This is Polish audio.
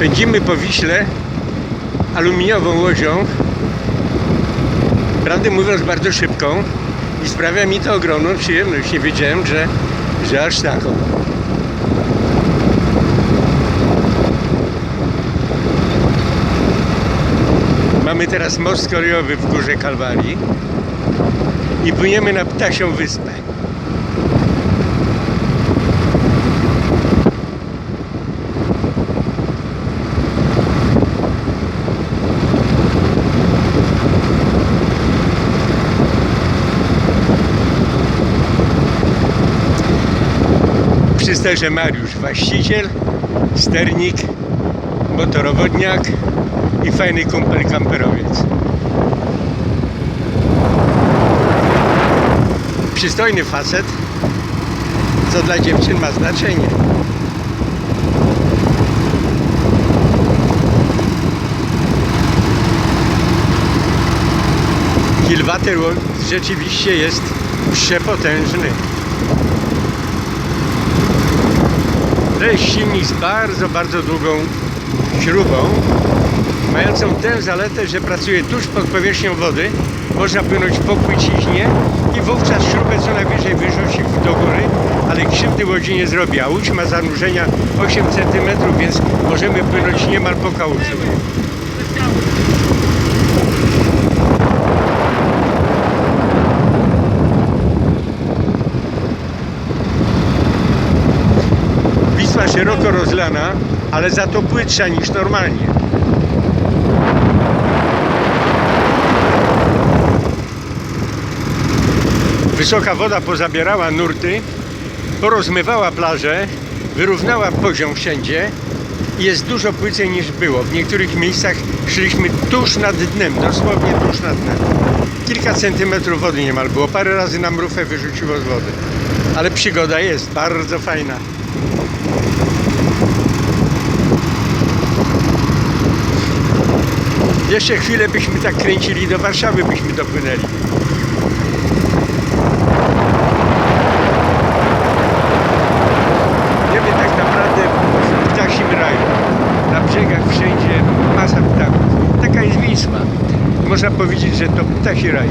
Pędzimy po Wiśle aluminiową łodzią, prawdę mówiąc bardzo szybką i sprawia mi to ogromną przyjemność. Nie wiedziałem, że, że aż taką. Mamy teraz most kolejowy w Górze Kalwarii i płyniemy na Ptasią Wyspę. Przy sterze Mariusz, właściciel, sternik, motorowodniak i fajny kumpel kamperowiec. Przystojny facet, co dla dziewczyn ma znaczenie. Kilwater rzeczywiście jest przepotężny. Jest silnik z bardzo, bardzo długą śrubą, mającą tę zaletę, że pracuje tuż pod powierzchnią wody. Można płynąć po płyciźnie i wówczas śrubę co najwyżej wyrzuci do góry, ale krzywdy łodzi nie zrobi. A łódź ma zanurzenia 8 cm, więc możemy płynąć niemal po kauczu. Wisła szeroko rozlana, ale za to płytsza niż normalnie. Wysoka woda pozabierała nurty, porozmywała plażę, wyrównała poziom wszędzie jest dużo płycej niż było. W niektórych miejscach szliśmy tuż nad dnem, dosłownie tuż nad dnem. Kilka centymetrów wody niemal było. Parę razy nam rufę wyrzuciło z wody. Ale przygoda jest bardzo fajna. Jeszcze chwilę byśmy tak kręcili, do Warszawy byśmy dopłynęli. Wiemy tak naprawdę w ptasim raju. Na brzegach wszędzie masa ptaków. Taka jest Wisła. Można powiedzieć, że to ptasi raj.